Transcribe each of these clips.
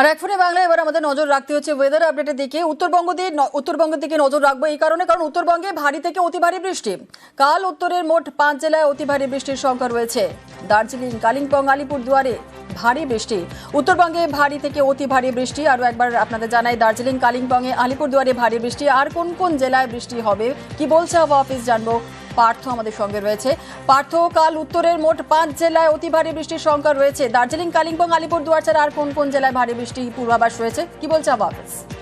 আর এক ফোনে বাংলা এবার আমাদের নজর রাখতে হচ্ছে ওয়েদার আপডেটের দিকে। উত্তরবঙ্গ দিয়ে উত্তরবঙ্গের দিকে নজর রাখব এই কারণে, কারণ উত্তরবঙ্গে ভারী থেকে অতি ভারী বৃষ্টি। কাল উত্তরের মোট পাঁচ জেলায় অতি ভারী বৃষ্টির সংখ্যা রয়েছে। দার্জিলিং, কালিম্পং আলিপুর দুয়ারে ভারী বৃষ্টি। উত্তরবঙ্গে ভারী থেকে অতি ভারী বৃষ্টি। আরও একবার আপনাদের জানাই, দার্জিলিং কালিম্পংয়ে আলিপুরদুয়ারে ভারী বৃষ্টি। আর কোন কোন জেলায় বৃষ্টি হবে, কি বলছে আবহাওয়া অফিস জানব। পার্থ আমাদের সঙ্গে রয়েছে। পার্থ, কাল উত্তরের মোট পাঁচ জেলায় অতি ভারী বৃষ্টির সংখ্যা রয়েছে। দার্জিলিং, কালিম্পং আলিপুর দুয়ার ছাড়া আর কোন কোন জেলায় ভারী বৃষ্টি পূর্বাভাস রয়েছে? কি বলছে আবহাওয়া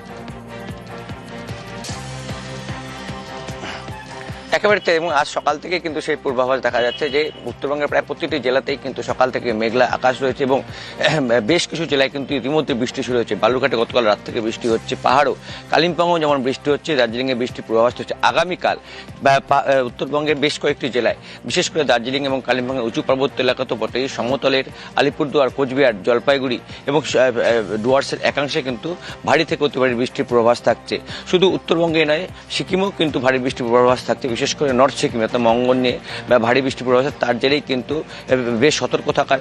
একেবারে এবং আজ সকাল থেকে কিন্তু সেই পূর্বাভাস দেখা যাচ্ছে যে উত্তরবঙ্গের প্রায় প্রতিটি জেলাতেই কিন্তু সকাল থেকে মেঘলা আকাশ রয়েছে এবং বেশ কিছু জেলায় কিন্তু ইতিমধ্যে বৃষ্টি শুরু হয়েছে। বালুরঘাটে গতকাল রাত থেকে বৃষ্টি হচ্ছে, পাহাড়ও। কালিম্পংও যেমন বৃষ্টি হচ্ছে, দার্জিলিংয়ে বৃষ্টির পূর্বাভাস হচ্ছে। আগামীকাল উত্তরবঙ্গের বেশ কয়েকটি জেলায়, বিশেষ করে দার্জিলিং এবং কালিম্পংয়ের উঁচু পার্বত্য এলাকা তো বটেই, সমতলের আলিপুরদুয়ার, কোচবিহার, জলপাইগুড়ি এবং ডুয়ার্সের একাংশে কিন্তু ভারী থেকে অতি ভারী বৃষ্টির পূর্বাভাস থাকছে। শুধু উত্তরবঙ্গে নয়, সিকিমেও কিন্তু ভারী বৃষ্টির পূর্বাভাস থাকছে, বিশেষ করে নর্থ সিকিম অর্থাৎ মঙ্গল নিয়ে বা ভারী বৃষ্টির পূর্বাভাস তার জেরেই কিন্তু বেশ সতর্ক থাকার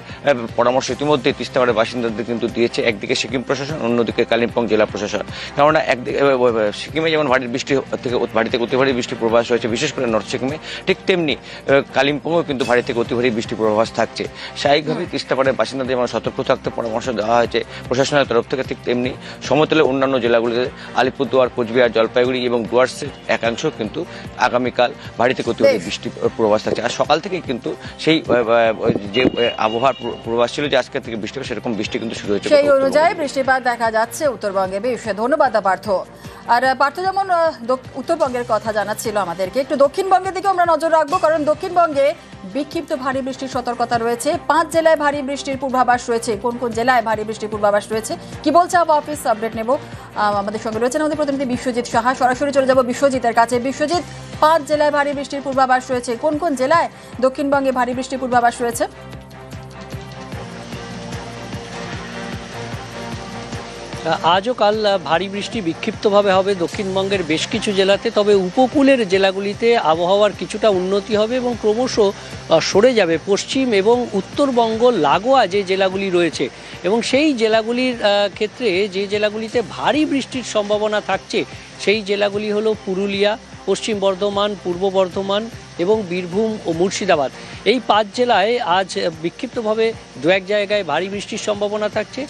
পরামর্শ ইতিমধ্যে তিস্তাপাড়ের বাসিন্দাদের কিন্তু দিয়েছে একদিকে সিকিম প্রশাসন অন্যদিকে কালিম্পং জেলা প্রশাসন। কেননা একদিকে সিকিমে যেমন ভারী বৃষ্টি থেকে ভারী থেকে অতি ভারী বৃষ্টির পূর্বাভাস রয়েছে বিশেষ করে নর্থ সিকিমে ঠিক তেমনি আহ, কালিম্পংয়েও কিন্তু ভারী থেকে অতি ভারী বৃষ্টির পূর্বাভাস থাকছে। স্বাভাবিকভাবে তিস্তাপাড়ের বাসিন্দাদের যেমন সতর্ক থাকতে পরামর্শ দেওয়া হয়েছে প্রশাসনের তরফ থেকে ঠিক তেমনি সমতলে অন্যান্য জেলাগুলিতে আলিপুরদুয়ার কোচবিহার জলপাইগুড়ি এবং ডুয়ার্সের একাংশ কিন্তু আগামীকাল ভারী থেকে অতি বৃষ্টি প্রবাস থাকছে আর সকাল থেকেই কিন্তু সেই যে আবহাওয়ার প্রবাস পূর্বাভাস ছিল যে আজকে থেকে বৃষ্টি সেরকম বৃষ্টি কিন্তু শুরু হয়েছে সেই অনুযায়ী বৃষ্টিপাত দেখা যাচ্ছে উত্তরবঙ্গে। বেশ ধন্যবাদ পার্থ। আর পার্থ যেমন উত্তরবঙ্গের কথা জানাচ্ছিল আমাদেরকে, একটু দক্ষিণবঙ্গের দিকে আমরা নজর রাখব, কারণ দক্ষিণবঙ্গে বিক্ষিপ্ত ভারী বৃষ্টির সতর্কতা রয়েছে। পাঁচ জেলায় ভারী বৃষ্টির পূর্বাভাস রয়েছে, কোন কোন জেলায় ভারী বৃষ্টির পূর্বাভাস রয়েছে, কি বলছে আবহাওয়া অফিস, আপডেট নেব। আমাদের সঙ্গে রয়েছেন আমাদের প্রতিনিধি বিশ্বজিৎ সাহা। সরাসরি চলে যাব বিশ্বজিতের কাছে। বিশ্বজিৎ, পাঁচ জেলায় ভারী বৃষ্টির পূর্বাভাস রয়েছে, কোন কোন জেলায় দক্ষিণবঙ্গে ভারী বৃষ্টির পূর্বাভাস রয়েছে? আজও কাল ভারী বৃষ্টি বিক্ষিপ্তভাবে হবে। দক্ষিণবঙ্গের বেশ কিছু জেলাতে, তবে উপকূলের জেলাগুলিতে আবহাওয়ার কিছুটা উন্নতি হবে এবং ক্রমশ সরে যাবে পশ্চিম এবং উত্তরবঙ্গ, লাগোয়া যে জেলাগুলি রয়েছে। এবং সেই জেলাগুলির ক্ষেত্রে যে জেলাগুলিতে ভারী বৃষ্টির সম্ভাবনা থাকছে, সেই জেলাগুলি হলো পুরুলিয়া, পশ্চিম বর্ধমান, পূর্ব বর্ধমান এবং বীরভূম ও মুর্শিদাবাদ। এই পাঁচ জেলায় আজ বিক্ষিপ্তভাবে দু এক জায়গায় ভারী বৃষ্টির সম্ভাবনা থাকছে।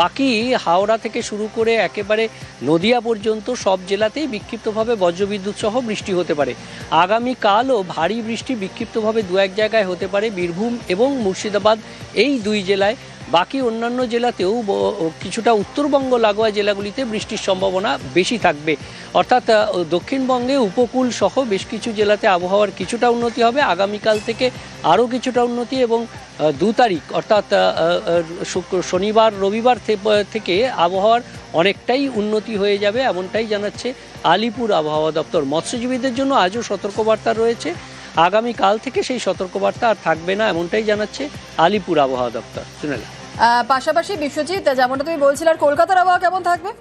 বাকি হাওড়া থেকে শুরু করে একেবারে নদিয়া পর্যন্ত সব জেলাতেই বিক্ষিপ্তভাবে বজ্রবিদ্যুৎ সহ বৃষ্টি হতে পারে। আগামীকালও ভারী বৃষ্টি বিক্ষিপ্তভাবে দু এক জায়গায় হতে পারে। বীরভূম এবং মুর্শিদাবাদ এই দুই জেলায় বাকি অন্যান্য জেলাতেও কিছুটা উত্তরবঙ্গ লাগোয়া জেলাগুলিতে বৃষ্টির সম্ভাবনা বেশি থাকবে। অর্থাৎ দক্ষিণবঙ্গে উপকূল সহ বেশ কিছু জেলাতে আবহাওয়ার কিছুটা উন্নতি হবে। আগামীকাল থেকে আরও কিছুটা উন্নতি এবং দু তারিখ, অর্থাৎ শুক্র, শনিবার, রবিবার থেকে আবহাওয়ার অনেকটাই উন্নতি হয়ে যাবে এমনটাই জানাচ্ছে আলিপুর আবহাওয়া দপ্তর। মৎস্যজীবীদের জন্য আজও সতর্কবার্তা রয়েছে। আগামীকাল থেকে সেই সতর্কবার্তা আর থাকবে না এমনটাই জানাচ্ছে আলিপুর আবহাওয়া দপ্তর। শুনেলাম আহ, পাশাপাশি বিশ্বজিৎ যেমনটা তুমি বলছিলে আর কলকাতার আবহাওয়া কেমন থাকবে?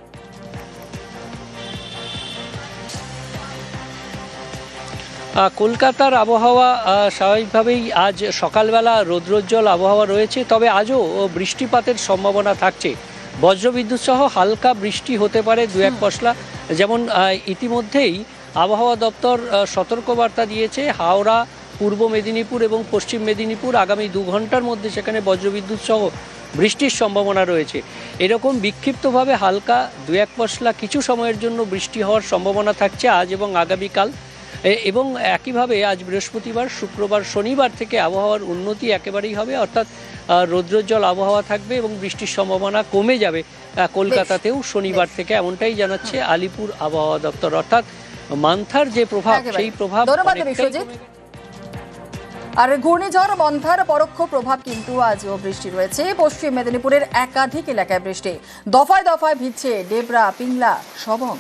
কলকাতার আবহাওয়া স্বাভাবিকভাবেই আজ সকালবেলা রৌদ্রোজ্জ্বল আবহাওয়া রয়েছে তবে আজও বৃষ্টিপাতের সম্ভাবনা থাকছে। বজ্রবিদ্যুৎ সহ হালকা বৃষ্টি হতে পারে দু এক পশলা। যেমন ইতিমধ্যেই আবহাওয়া দপ্তর সতর্কবার্তা দিয়েছে হাওড়া, পূর্ব মেদিনীপুর এবং পশ্চিম মেদিনীপুর আগামী দু ঘণ্টার মধ্যে সেখানে বজ্রবিদ্যুৎ সহ বৃষ্টির সম্ভাবনা রয়েছে। এরকম বিক্ষিপ্তভাবে হালকা দু এক পশলা কিছু সময়ের জন্য বৃষ্টি হওয়ার সম্ভাবনা থাকছে আজ এবং আগামীকাল। এবং একইভাবে আজ বৃহস্পতিবার, শুক্রবার, শনিবার থেকে আবহাওয়ার উন্নতি একেবারেই হবে, অর্থাৎ রৌদ্রোজ্জ্বল আবহাওয়া থাকবে এবং বৃষ্টির সম্ভাবনা কমে যাবে। কলকাতাতেও শনিবার থেকে এমনটাই জানাচ্ছে আলিপুর আবহাওয়া দপ্তর, অর্থাৎ মান্থার যে প্রভাব সেই প্রভাব ধন্যবাদ বিশ্বজিৎ। আর ঘূর্ণিঝড় মন্থার পরোক্ষ প্রভাব কিন্তু আজও বৃষ্টি রয়েছে। পশ্চিম মেদিনীপুরের একাধিক এলাকায় বৃষ্টি। দফায় দফায় ভিজছে ডেবরা পিংলা সবং